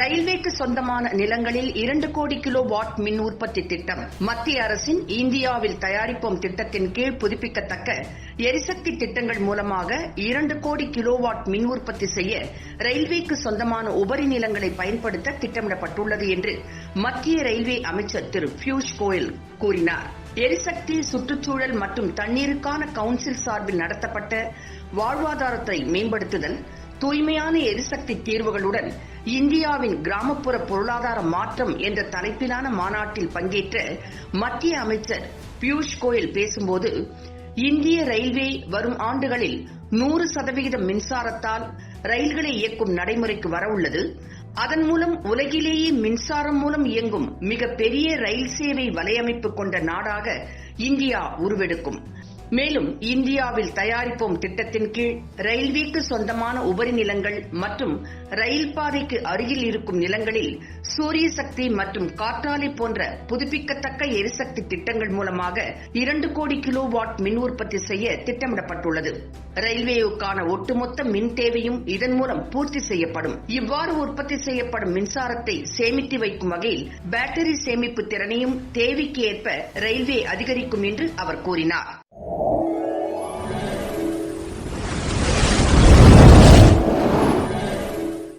ரயில்வேக்கு சொந்தமான நிலங்களில் இரண்டு கோடி கிலோ வாட் மின் உற்பத்தி திட்டம். மத்திய அரசின் இந்தியாவில் தயாரிப்போம் திட்டத்தின் கீழ் புதுப்பிக்கத்தக்க எரிசக்தி திட்டங்கள் மூலமாக இரண்டு கோடி கிலோவாட் மின் உற்பத்தி செய்ய ரயில்வேக்கு சொந்தமான உபரி நிலங்களை பயன்படுத்த திட்டமிடப்பட்டுள்ளது என்று மத்திய ரயில்வே அமைச்சர் திரு பியூஷ் கோயல் கூறினார். எரிசக்தி சுற்றுச்சூழல் மற்றும் தண்ணீருக்கான கவுன்சில் சார்பில் நடத்தப்பட்ட வாழ்வாதாரத்தை மேம்படுத்துதல் தூய்மையான எரிசக்தி தீர்வுகளுடன் இந்தியாவின் கிராமப்புற பொருளாதார மாற்றம் என்ற தலைப்பிலான மாநாட்டில் பங்கேற்ற மத்திய அமைச்சர் பியூஷ் கோயல் பேசும்போது இந்திய ரயில்வே வரும் ஆண்டுகளில் நூறு சதவிகிதம் மின்சாரத்தால் ரயில்களை இயக்கும் நடைமுறைக்கு வரவுள்ளது. அதன் மூலம் உலகிலேயே மின்சாரம் மூலம் இயங்கும் மிக பெரிய ரயில் சேவை வலையமைப்பு கொண்ட நாடாக இந்தியா உருவெடுக்கும். மேலும் இந்தியாவில் தயாரிப்போம் திட்டத்தின் கீழ் ரயில்வேக்கு சொந்தமான உபரி நிலங்கள் மற்றும் ரயில் பாதைக்கு அருகில் இருக்கும் நிலங்களில் சூரிய சக்தி மற்றும் காற்றாலை போன்ற புதுப்பிக்கத்தக்க எரிசக்தி திட்டங்கள் மூலமாக இரண்டு கோடி கிலோ வாட் மின் உற்பத்தி செய்ய திட்டமிடப்பட்டுள்ளது. ரயில்வேவுக்கான ஒட்டுமொத்த மின் தேவையும் இதன் மூலம் பூர்த்தி செய்யப்படும். இவ்வாறு உற்பத்தி செய்யப்படும் மின்சாரத்தை சேமித்து வைக்கும் வகையில் பேட்டரி சேமிப்பு திறனையும் தேவைக்கு ஏற்ப ரயில்வே அதிகரிக்கும் என்று அவர் கூறினார்.